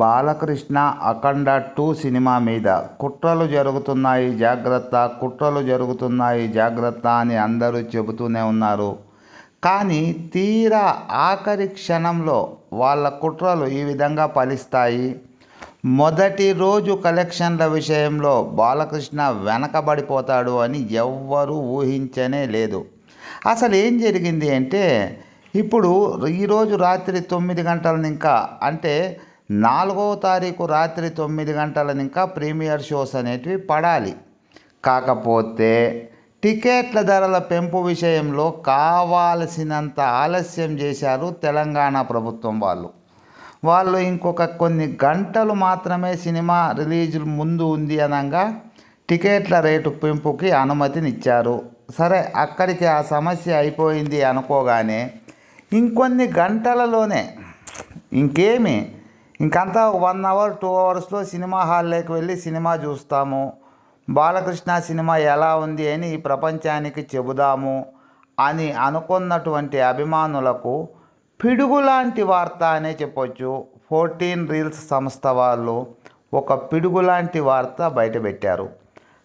బాలకృష్ణ అఖండ two cinema మీద కుట్రలు జరుగుతున్నాయి జాగ్రత్త కుట్రలు జరుగుతున్నాయి జాగ్రత్త అని అందరూ చెబుతూనే ఉన్నారు. కానీ తీరా ఆఖరి క్షణంలో వాళ్ళ కుట్రలు ఈ విధంగా ఫలిస్తాయి. మొదటి రోజు కలెక్షన్ల విషయంలో బాలకృష్ణ వెనకబడిపోతాడు అని ఎవ్వరూ ఊహించనే లేదు. అసలు ఏం జరిగింది అంటే ఇప్పుడు ఈరోజు రాత్రి తొమ్మిది గంటల ఇంకా అంటే నాలుగవ తారీఖు రాత్రి తొమ్మిది గంటల ఇంకా ప్రీమియర్ షోస్ అనేటివి పడాలి. కాకపోతే టికెట్ల ధరల పెంపు విషయంలో కావాల్సినంత ఆలస్యం చేశారు తెలంగాణ ప్రభుత్వం వాళ్ళు. వాళ్ళు ఇంకొక కొన్ని గంటలు మాత్రమే సినిమా రిలీజ్ ముందు ఉంది అనగా టికెట్ల రేటు పెంపుకి అనుమతినిచ్చారు. సరే అక్కడికి ఆ సమస్య అయిపోయింది అనుకోగానే ఇంకొన్ని గంటలలోనే ఇంకేమి ఇంకంతా వన్ అవర్ టూ అవర్స్లో సినిమా హాల్లోకి వెళ్ళి సినిమా చూస్తాము. బాలకృష్ణ సినిమా ఎలా ఉంది అని ఈ ప్రపంచానికి చెబుదాము అని అనుకున్నటువంటి అభిమానులకు పిడుగులాంటి వార్త అనే చెప్పొచ్చు. ఫోర్టీన్ రీల్స్ సంస్థ వాళ్ళు ఒక పిడుగులాంటి వార్త బయటపెట్టారు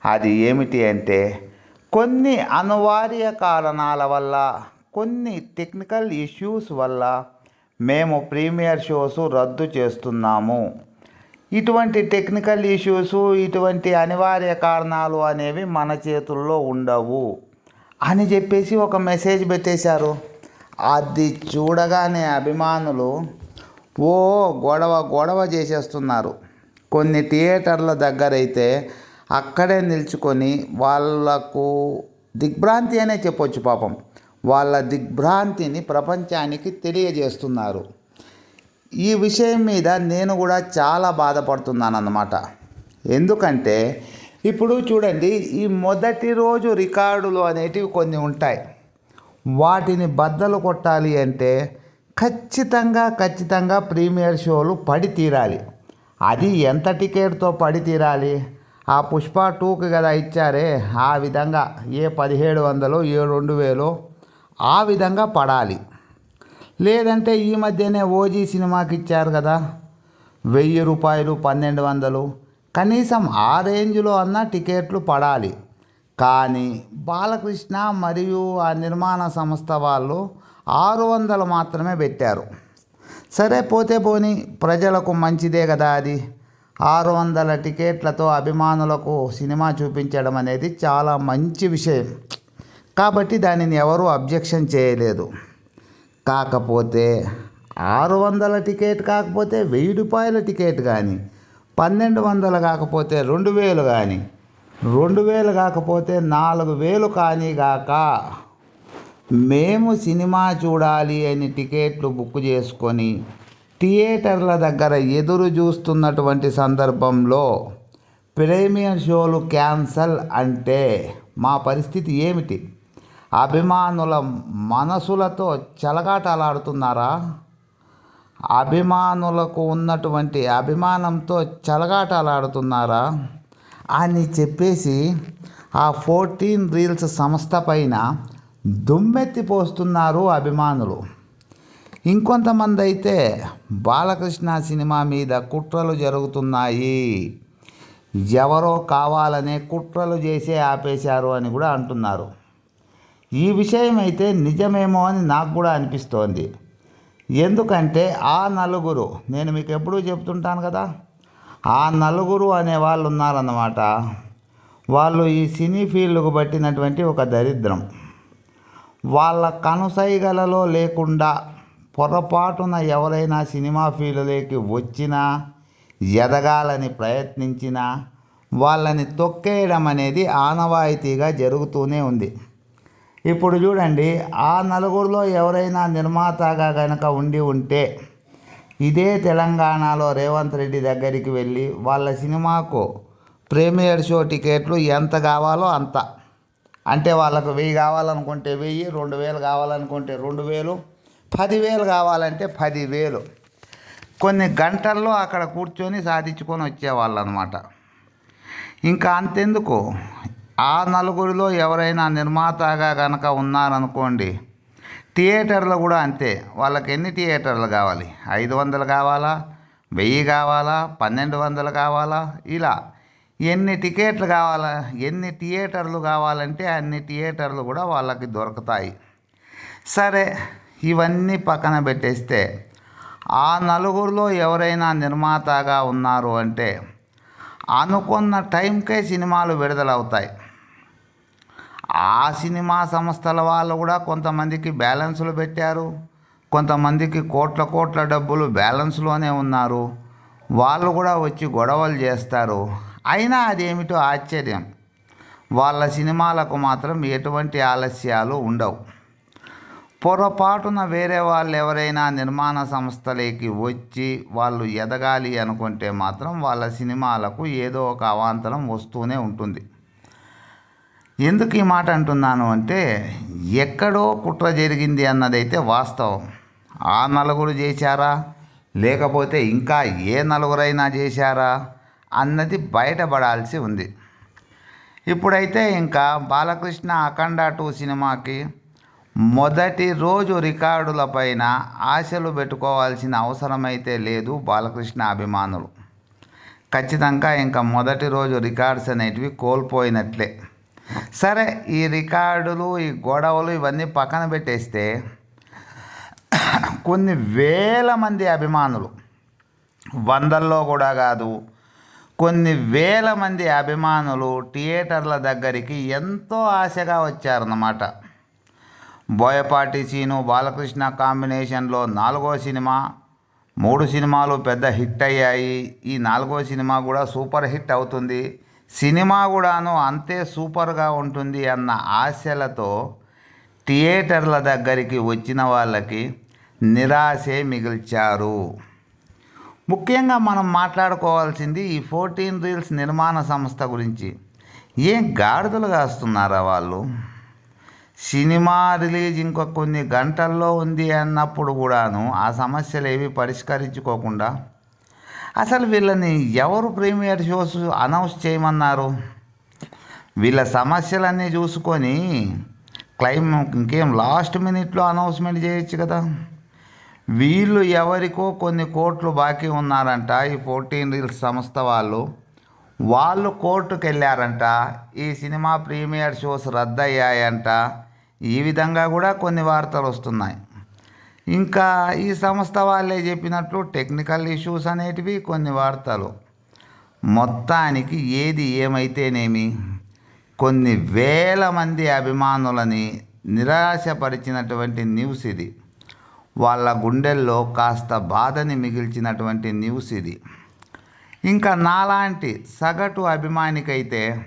అది ఏమిటి అంటే కొన్ని అనివార్య కారణాల వల్ల కొన్ని టెక్నికల్ ఇష్యూస్ వల్ల మేము ప్రీమియర్ షోస్ రద్దు చేస్తున్నాము. ఇటువంటి టెక్నికల్ ఇష్యూస్ ఇటువంటి అనివార్య కారణాలు అనేవి మన చేతుల్లో ఉండవు అని చెప్పేసి ఒక మెసేజ్ పెట్టేశారు. అది చూడగానే అభిమానులు ఓ గొడవ గొడవ చేసేస్తున్నారు. కొన్ని థియేటర్ల దగ్గర అయితే అక్కడే నిల్చుకొని వాళ్ళకు దిగ్భ్రాంతి అనే చెప్పొచ్చు పాపం. వాళ్ళ దిగ్భ్రాంతిని ప్రపంచానికి తెలియజేస్తున్నారు. ఈ విషయం మీద నేను కూడా చాలా బాధపడుతున్నాను అన్నమాట ఎందుకంటే ఇప్పుడు చూడండి ఈ మొదటి రోజు రికార్డులు అనేటివి కొన్ని ఉంటాయి. వాటిని బద్దలు కొట్టాలి అంటే ఖచ్చితంగా ఖచ్చితంగా ప్రీమియర్ షోలు పడి తీరాలి. అది ఎంత టికెట్తో పడి తీరాలి? ఆ పుష్ప టూకి కదా ఇచ్చారే. ఆ విధంగా ఏ పదిహేడు వందలు ఏ రెండు వేలు ఆ విధంగా పడాలి. లేదంటే ఈ మధ్యనే ఓజీ సినిమాకి ఇచ్చారు కదా. వెయ్యి రూపాయలు పన్నెండు వందలు కనీసం ఆ రేంజ్లో అన్న టికెట్లు పడాలి. కానీ బాలకృష్ణ మరియు ఆ నిర్మాణ సంస్థ వాళ్ళు ఆరు వందలు మాత్రమే పెట్టారు. సరే పోతే పోని ప్రజలకు మంచిదే కదా అది. ఆరు వందల టికెట్లతో అభిమానులకు సినిమా చూపించడం అనేది చాలా మంచి విషయం. కాబట్టి దానిని ఎవరూ అబ్జెక్షన్ చేయలేదు. కాకపోతే ఆరు వందల టికెట్ కాకపోతే వెయ్యి రూపాయల టికెట్ కానీ పన్నెండు వందలు కాకపోతే రెండు వేలు కానీ రెండు వేలు కాకపోతే నాలుగు వేలు కానీ గాక మేము సినిమా చూడాలి అని టికెట్లు బుక్ చేసుకొని థియేటర్ల దగ్గర ఎదురు చూస్తున్నటువంటి సందర్భంలో ప్రీమియర్ షోలు క్యాన్సల్ అంటే మా పరిస్థితి ఏమిటి? అభిమానుల మనసులతో చెలగాటలాడుతున్నారా? అభిమానులకు ఉన్నటువంటి అభిమానంతో చెలగాటలాడుతున్నారా? అని చెప్పేసి ఆ ఫోర్టీన్ రీల్స్ సంస్థ పైన దుమ్మెత్తిపోస్తున్నారు అభిమానులు. ఇంకొంతమంది అయితే బాలకృష్ణ సినిమా మీద కుట్రలు జరుగుతున్నాయి. ఎవరో కావాలనే కుట్రలు చేసే ఆపేశారు అని కూడా అంటున్నారు. ఈ విషయం అయితే నిజమేమో అని నాకు కూడా అనిపిస్తోంది. ఎందుకంటే ఆ నలుగురు నేను మీకు ఎప్పుడూ చెప్తుంటాను కదా ఆ నలుగురు అనే వాళ్ళు ఉన్నారన్నమాట. వాళ్ళు ఈ సినీ ఫీల్డ్కు పట్టినటువంటి ఒక దరిద్రం. వాళ్ళ కనుసైగలలో లేకుండా పొరపాటున ఎవరైనా సినిమా ఫీల్డ్లోకి వచ్చినా ఎదగాలని ప్రయత్నించినా వాళ్ళని తొక్కేయడం అనేది ఆనవాయితీగా జరుగుతూనే ఉంది. ఇప్పుడు చూడండి ఆ నలుగురిలో ఎవరైనా నిర్మాతగా కనుక ఉండి ఉంటే ఇదే తెలంగాణలో రేవంత్ రెడ్డి దగ్గరికి వెళ్ళి వాళ్ళ సినిమాకు ప్రీమియర్ షో టికెట్లు ఎంత కావాలో అంత. అంటే వాళ్ళకు వెయ్యి కావాలనుకుంటే వెయ్యి రెండు వేలు కావాలనుకుంటే రెండు వేలు పదివేలు కావాలంటే పదివేలు కొన్ని గంటల్లో అక్కడ కూర్చొని సాధించుకొని వచ్చేవాళ్ళు అనమాట ఇంకా అంతెందుకు? ఆ నలుగురిలో ఎవరైనా నిర్మాతగా కనుక ఉన్నారనుకోండి థియేటర్లు కూడా అంతే. వాళ్ళకి ఎన్ని థియేటర్లు కావాలి? ఐదు వందలు కావాలా? వెయ్యి కావాలా? పన్నెండు వందలు కావాలా? ఇలా. ఎన్ని టికెట్లు కావాలా? ఎన్ని థియేటర్లు కావాలంటే అన్ని థియేటర్లు కూడా వాళ్ళకి దొరుకుతాయి. సరే ఇవన్నీ పక్కన పెట్టేస్తే ఆ నలుగురిలో ఎవరైనా నిర్మాతగా ఉన్నారు అంటే అనుకున్న టైంకే సినిమాలు విడుదలవుతాయి. ఆ సినిమా సంస్థల వాళ్ళు కూడా కొంతమందికి బ్యాలెన్స్లు పెట్టారు. కొంతమందికి కోట్ల కోట్ల డబ్బులు బ్యాలెన్స్లోనే ఉన్నారు. వాళ్ళు కూడా వచ్చి గొడవలు చేస్తారు. అయినా అదేమిటో ఆశ్చర్యం. వాళ్ళ సినిమాలకు మాత్రం ఎటువంటి ఆలస్యాలు ఉండవు. పొరపాటున వేరే వాళ్ళు ఎవరైనా నిర్మాణ సంస్థలకి వచ్చి వాళ్ళు ఎదగాలి అనుకుంటే మాత్రం వాళ్ళ సినిమాలకు ఏదో ఒక అవాంతరం వస్తూనే ఉంటుంది. ఎందుకు ఈ మాట అంటున్నాను అంటే ఎక్కడో కుట్ర జరిగింది అన్నదైతే వాస్తవం. ఆ నలుగురు చేశారా? లేకపోతే ఇంకా ఏ నలుగురైనా చేశారా? అన్నది బయటపడాల్సి ఉంది. ఇప్పుడైతే ఇంకా బాలకృష్ణ అఖండ టూ సినిమాకి మొదటి రోజు రికార్డులపైన ఆశలు పెట్టుకోవాల్సిన అవసరమైతే లేదు బాలకృష్ణ అభిమానులు. ఖచ్చితంగా ఇంకా మొదటి రోజు రికార్డ్స్ అనేటివి కోల్పోయినట్లే. సరే ఈ రికార్డులు ఈ గొడవలు ఇవన్నీ పక్కన పెట్టేస్తే కొన్ని వేల మంది అభిమానులు వందల్లో కూడా కాదు కొన్ని వేల మంది అభిమానులు థియేటర్ల దగ్గరికి ఎంతో ఆశగా వచ్చారన్నమాట. బోయపాటి సీను బాలకృష్ణ కాంబినేషన్లో నాలుగో సినిమా మూడు సినిమాలు పెద్ద హిట్ అయ్యాయి. ఈ నాలుగో సినిమా కూడా సూపర్ హిట్ అవుతుంది. సినిమా కూడాను అంతే సూపర్గా ఉంటుంది అన్న ఆశలతో థియేటర్ల దగ్గరికి వచ్చిన వాళ్ళకి నిరాశే మిగిల్చారు. ముఖ్యంగా మనం మాట్లాడుకోవాల్సింది ఈ ఫోర్టీన్ రీల్స్ నిర్మాణ సంస్థ గురించి. ఏం గాడిదలు కాస్తున్నారా వాళ్ళు? సినిమా రిలీజ్ ఇంకొక కొన్ని గంటల్లో ఉంది అన్నప్పుడు కూడాను ఆ సమస్యలు ఏవి పరిష్కరించుకోకుండా అసలు వీళ్ళని ఎవరు ప్రీమియర్ షోస్ అనౌన్స్ చేయమన్నారు? వీళ్ళ సమస్యలన్నీ చూసుకొని క్లైమ్ ఇంకేం లాస్ట్ మినిట్లో అనౌన్స్మెంట్ చేయొచ్చు కదా. వీళ్ళు ఎవరికో కొన్ని కోట్లు బాకీ ఉన్నారంట. ఈ ఫోర్టీన్ రీల్స్ సంస్థ వాళ్ళు. వాళ్ళు కోర్టుకు వెళ్ళారంట ఈ సినిమా ప్రీమియర్ షోస్ రద్దయ్యాయంట. ఈ విధంగా కూడా కొన్ని వార్తలు వస్తున్నాయి. ఇంకా ఈ సంస్థ వాళ్ళే చెప్పినట్లు టెక్నికల్ ఇష్యూస్ అనేటివి కొన్ని వార్తలు. మొత్తానికి ఏది ఏమైతేనేమి? కొన్ని వేల మంది అభిమానులని నిరాశపరిచినటువంటి న్యూస్ ఇది. వాళ్ళ గుండెల్లో కాస్త బాధని మిగిల్చినటువంటి న్యూస్ ఇది. ఇంకా నాలాంటి సగటు అభిమానికైతే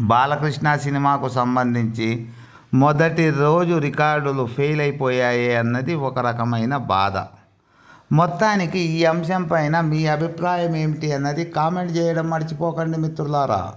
బాలకృష్ణ సినిమాకు సంబంధించి మొదటి రోజు రికార్డులు ఫెయిల్ అయిపోయాయి అన్నది ఒక రకమైన బాధ. మొత్తానికి ఈ అంశం పైన మీ అభిప్రాయం ఏమిటి అన్నది కామెంట్ చేయడం మర్చిపోకండి మిత్రులారా.